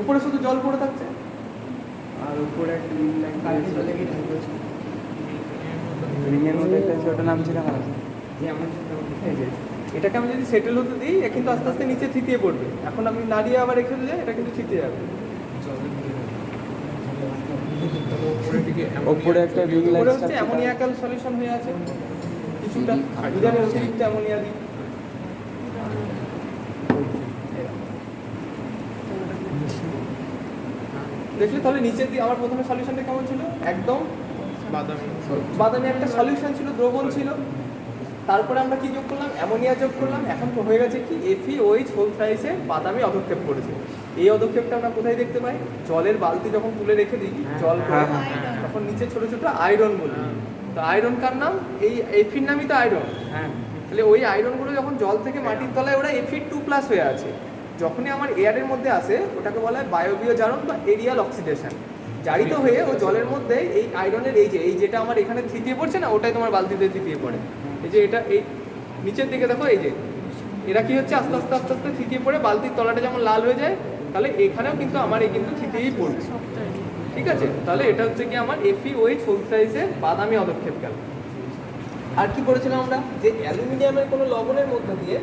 উপরে শুধু জল পড়ে থাকছে? আর উপরে একটা রিং লাইট কালকে জলে গিয়ে ঢালছে রিংয়ের মধ্যে একটা নাম ছিল এটাকে আমি যদি সেটেল হতে দিই এ কিন্তু আস্তে আস্তে নিচে থিতিয়ে পড়বে। এখন আমি নাড়িয়ে আবার রেখে দিলে এটা কিন্তু থিতিয়ে যাবে। উপরে একটা রিং লাইট উপরে হচ্ছে অ্যামোনিয়াকাল সলিউশন হয়ে আছে। কিছুটা অতিরিক্ত অ্যামোনিয়া দিই। দেখলে তাহলে নিচের দিকে আমার প্রথমে সলিউশনটা কেমন ছিল? একদম বাদামি। বাদামি একটা সলিউশন ছিল দ্রবণ ছিল। তারপরে আমরা কি যোগ করলাম? অ্যামোনিয়া যোগ করলাম। এখন তো হয়ে গেছে কি? এফি ওইচ হোল সাইজে বাদামি অধক্ষেপ করেছে। এই অধক্ষেপটা আমরা কোথায় দেখতে পাই? জলের বালতি যখন তুলে রেখে দিই জল হ্যাঁ, হ্যাঁ, তখন নিচে ছোট ছোট আয়রন বলি। তো আয়রন কার নাম? এই এফির নামই তো আয়রন হ্যাঁ। তাহলে ওই আয়রনগুলো যখন জল থেকে মাটির তলায় ওরা এফি টু প্লাস হয়ে আছে। যখনই আমার এয়ারের মধ্যে আসে, ওটাকে বলা হয় বায়োবিয় জারণ বা এরিয়াল অক্সিডেশন। জারিত হয়ে ও জলের মধ্যে এই আয়রনের এই যে, এই যেটা আমার এখানে থিতিয়ে পড়ছে না, ওটাই তোমার বালতিতে থিতিয়ে পড়ে। এই যে এটা, এই নিচের দিকে দেখো, এই যে, এরা কি হচ্ছে? আস্তে আস্তে আস্তে আস্তে থিতিয়ে পড়ে, বালতির তলাটা যেমন লাল হয়ে যায়, তাহলে এখানেও কিন্তু আমার এই কিন্তু থিতিয়েই পড়বে। ঠিক আছে? তাহলে এটা হচ্ছে কি আমার এফি ওই ফুল সাইজের বাদামি অদক্ষেপ গেল। আর কি করেছিলাম আমরা? যে অ্যালুমিনিয়ামের কোনো লবণের মধ্যে দিয়ে